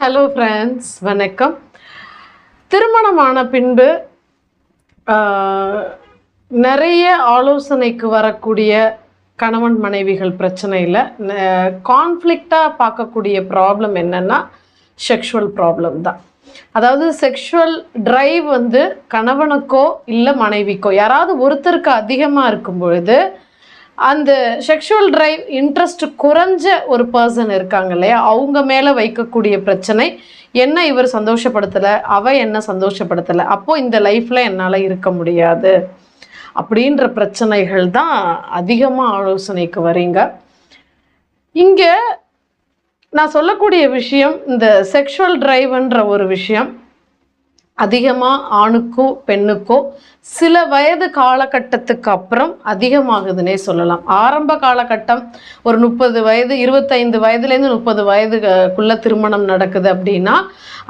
Hello friends வணக்கம். திருமணமான பின்பு நிறைய ஆலோசனைக்கு வரக்கூடிய கணவன் மனைவிகள் பிரச்சனையில் கான்ஃப்ளிக்டாக பார்க்கக்கூடிய ப்ராப்ளம் என்னன்னா செக்ஷுவல் ப்ராப்ளம் தான். அதாவது செக்ஷுவல் ட்ரைவ் வந்து கணவனுக்கோ இல்லை மனைவிக்கோ யாராவது ஒருத்தருக்கு அதிகமாக இருக்கும் பொழுது அந்த செக்ஷுவல் டிரைவ் இன்ட்ரெஸ்ட் குறைஞ்ச ஒரு பர்சன் இருக்காங்க இல்லையா? அவங்க மேலே வைக்கக்கூடிய பிரச்சனை என்ன இவர் சந்தோஷப்படுத்தலை? அவ என்ன சந்தோஷப்படுத்தலை? அப்போது இந்த லைஃப்பில் என்னால் இருக்க முடியாது. அப்படின்ற பிரச்சனைகள் தான் அதிகமாக ஆலோசனைக்கு வரீங்க இங்கே நான் சொல்லக்கூடிய விஷயம் இந்த செக்ஷுவல் டிரைவ்ன்ற ஒரு விஷயம் அதிகமாக ஆணுக்கோ பெண்ணுக்கோ சில வயது காலகட்டத்துக்கு அப்புறம் அதிகமாகுதுன்னே சொல்லலாம். ஆரம்ப காலகட்டம் ஒரு முப்பது வயது இருபத்தைந்து வயதுலேருந்து முப்பது வயதுக்குள்ளே திருமணம் நடக்குது அப்படின்னா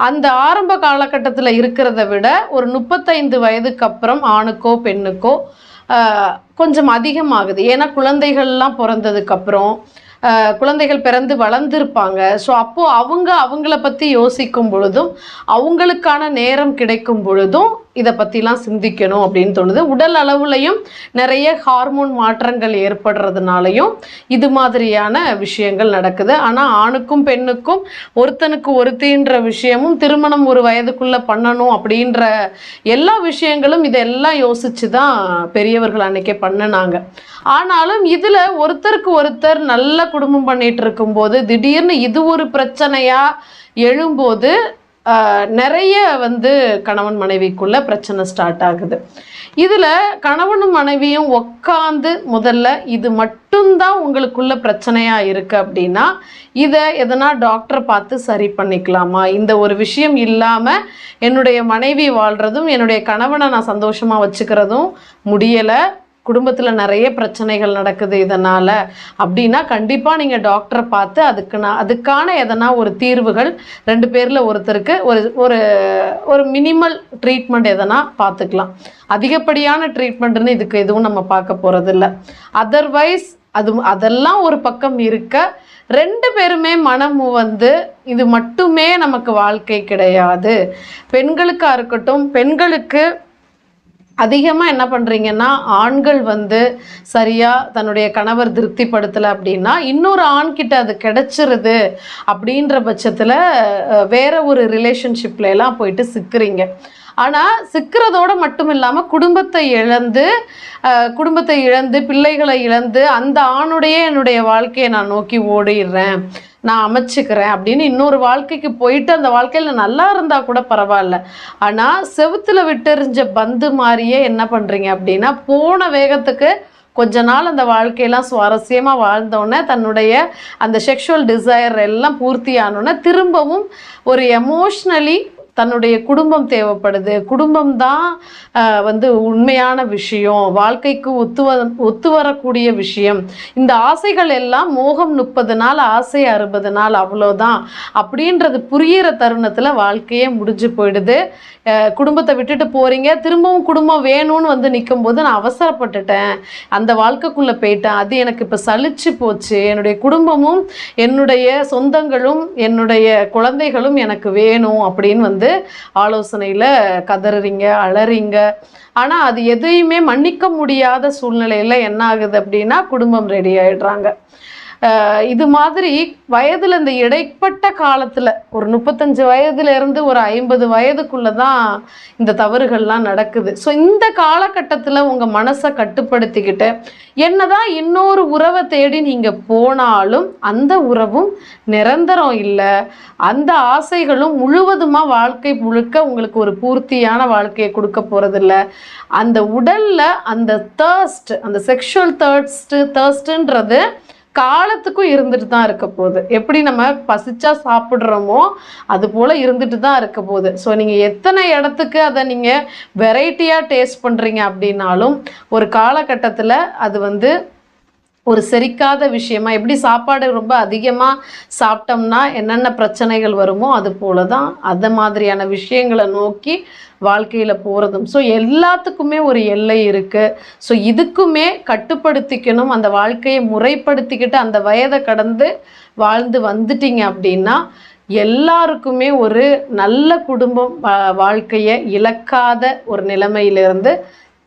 அந்த ஆரம்ப காலகட்டத்தில் இருக்கிறத விட ஒரு முப்பத்தைந்து வயதுக்கு அப்புறம் ஆணுக்கோ பெண்ணுக்கோ கொஞ்சம் அதிகமாகுது. ஏன்னா குழந்தைகள்லாம் பிறந்ததுக்கப்புறம் குழந்தைகள் பிறந்து வளர்ந்துருப்பாங்க. ஸோ அப்போது அவங்க அவங்கள பற்றி யோசிக்கும் பொழுதும் அவங்களுக்கான நேரம் கிடைக்கும் பொழுதும் இதை பற்றிலாம் சிந்திக்கணும் அப்படின்னு தோணுது. உடல் அளவுலையும் நிறைய ஹார்மோன் மாற்றங்கள் ஏற்படுறதுனாலையும் இது மாதிரியான விஷயங்கள் நடக்குது. ஆனால் ஆணுக்கும் பெண்ணுக்கும் ஒருத்தனுக்கு ஒருத்தின்ற விஷயமும் திருமணம் ஒரு வயதுக்குள்ளே பண்ணணும் அப்படின்ற எல்லா விஷயங்களும் இதெல்லாம் யோசித்து தான் பெரியவர்கள் அன்றைக்கே பண்ணினாங்க. ஆனாலும் இதில் ஒருத்தருக்கு ஒருத்தர் நல்ல குடும்பம் பண்ணிகிட்டு இருக்கும்போது திடீர்னு இது ஒரு பிரச்சனையாக எழும்போது நிறைய வந்து கணவன் மனைவிக்குள்ள பிரச்சனை ஸ்டார்ட் ஆகுது. இதில் கணவனும் மனைவியும் உட்காந்து முதல்ல இது மட்டும்தான் உங்களுக்குள்ள பிரச்சனையாக இருக்குது அப்படின்னா இதை எதனா டாக்டரை பார்த்து சரி பண்ணிக்கலாமா? இந்த ஒரு விஷயம் இல்லாமல் என்னுடைய மனைவி வாழ்கிறதும் என்னுடைய கணவனை நான் சந்தோஷமாக வச்சுக்கிறதும் முடியலை. குடும்பத்தில் நிறைய பிரச்சனைகள் நடக்குது இதனால். அப்படின்னா கண்டிப்பாக நீங்கள் டாக்டரை பார்த்து அதுக்கு நான் அதுக்கான எதனா ஒரு தீர்வுகள் ரெண்டு பேரில் ஒருத்தருக்கு ஒரு ஒரு ஒரு மினிமல் ட்ரீட்மெண்ட் எதனா பார்த்துக்கலாம். அதிகப்படியான ட்ரீட்மெண்ட்டுன்னு இதுக்கு எதுவும் நம்ம பார்க்க போகிறதில்ல அதர்வைஸ் அது அதெல்லாம் ஒரு பக்கம் இருக்க ரெண்டு பேருமே மனம் வந்து இது மட்டுமே நமக்கு வாழ்க்கை கிடையாது. பெண்களுக்காக இருக்கட்டும் பெண்களுக்கு அதிகமாக என்ன பண்ணுறீங்கன்னா ஆண்கள் வந்து சரியாக தன்னுடைய கணவர் திருப்திப்படுத்தலை அப்படின்னா இன்னொரு ஆண்கிட்ட அது கிடச்சிருது அப்படின்ற பட்சத்தில் வேற ஒரு ரிலேஷன்ஷிப்லாம் போயிட்டு சிக்கிறீங்க. ஆனால் சிக்கிறதோட மட்டும் இல்லாமல் குடும்பத்தை இழந்து குடும்பத்தை இழந்து பிள்ளைகளை இழந்து அந்த ஆணுடைய என்னுடைய வாழ்க்கையை நான் நோக்கி ஓடிடுறேன். நான் அமைச்சுக்கிறேன் அப்படின்னு இன்னொரு வாழ்க்கைக்கு போயிட்டு அந்த வாழ்க்கையில் நல்லா இருந்தால் கூட பரவாயில்ல. ஆனால் செவுத்துல விட்டெறிஞ்ச பந்து மாதிரியே என்ன பண்ணுறீங்க அப்படின்னா போன வேகத்துக்கு கொஞ்ச நாள் அந்த வாழ்க்கையெல்லாம் சுவாரஸ்யமாக வாழ்ந்தோடனே தன்னுடைய அந்த செக்ஷுவல் டிசையர் எல்லாம் பூர்த்தி ஆனோடனே திரும்பவும் ஒரு எமோஷ்னலி தன்னுடைய குடும்பம் தேவைப்படுது. குடும்பம் தான் வந்து உண்மையான விஷயம். வாழ்க்கைக்கு ஒத்து வ ஒத்து வரக்கூடிய விஷயம். இந்த ஆசைகள் எல்லாம் மோகம் முப்பது நாள் ஆசை அறுபது நாள் அவ்வளோதான் அப்படின்றது புரியிற தருணத்தில் வாழ்க்கையே முடிஞ்சு போயிடுது. குடும்பத்தை விட்டுட்டு போகிறீங்க திரும்பவும் குடும்பம் வேணும்னு வந்து நிற்கும்போது நான் அவசரப்பட்டுட்டேன். அந்த வாழ்க்கைக்குள்ளே போயிட்டேன். அது எனக்கு இப்போ சலிச்சு போச்சு. என்னுடைய குடும்பமும் என்னுடைய சொந்தங்களும் என்னுடைய குழந்தைகளும் எனக்கு வேணும் அப்படின்னு வந்து ஆலோசனையில் கதறுறீங்க அலறீங்க. ஆனால் அது எதையுமே மன்னிக்க முடியாத சூழ்நிலையில் என்ன ஆகுது அப்படின்னா குடும்பம் ரெடி ஆயிடுறாங்க. இது மாதிரி வயதில் இந்த இடைப்பட்ட காலத்தில் ஒரு முப்பத்தஞ்சு வயதுலேருந்து ஒரு ஐம்பது வயதுக்குள்ளே தான் இந்த தவறுகள்லாம் நடக்குது. ஸோ இந்த காலகட்டத்தில் உங்கள் மனசை கட்டுப்படுத்திக்கிட்டு என்னதான் இன்னொரு உறவை தேடி நீங்கள் போனாலும் அந்த உறவும் நிரந்தரம் இல்லை. அந்த ஆசைகளும் முழுவதுமாக வாழ்க்கை முழுக்க உங்களுக்கு ஒரு பூர்த்தியான வாழ்க்கையை கொடுக்க போகிறதில்ல அந்த உடலில் அந்த தேர்ஸ்ட் அந்த செக்ஷுவல் தேர்ஸ்ட்டு தேர்ஸ்ட்டுன்றது காலத்துக்கும் இருந்துட்டு தான் இருக்க போகுது. எப்படி நம்ம பசிச்சா சாப்பிட்றோமோ அது போல் இருந்துட்டு தான் இருக்க போகுது. ஸோ நீங்கள் எத்தனை இடத்துக்கு அதை நீங்கள் வெரைட்டியாக டேஸ்ட் பண்ணுறீங்க அப்படின்னாலும் ஒரு காலகட்டத்தில் அது வந்து ஒரு செரிக்காத விஷயமா எப்படி சாப்பாடு ரொம்ப அதிகமாக சாப்பிட்டோம்னா என்னென்ன பிரச்சனைகள் வருமோ அது போல தான் அந்த மாதிரியான விஷயங்களை நோக்கி வாழ்க்கையில் போகிறதும் ஸோ எல்லாத்துக்குமே ஒரு எல்லை இருக்குது ஸோ இதுக்குமே கட்டுப்படுத்திக்கணும். அந்த வாழ்க்கையை முறைப்படுத்திக்கிட்டு அந்த வயதை கடந்து வாழ்ந்து வந்துட்டீங்க அப்படின்னா எல்லாருக்குமே ஒரு நல்ல குடும்பம் வா- வாழ்க்கையை இழக்காத ஒரு நிலைமையிலிருந்து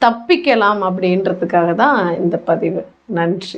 தப்பிக்கலாம் அப்படின்றதுக்காக தான் இந்த பதிவு. நன்றி.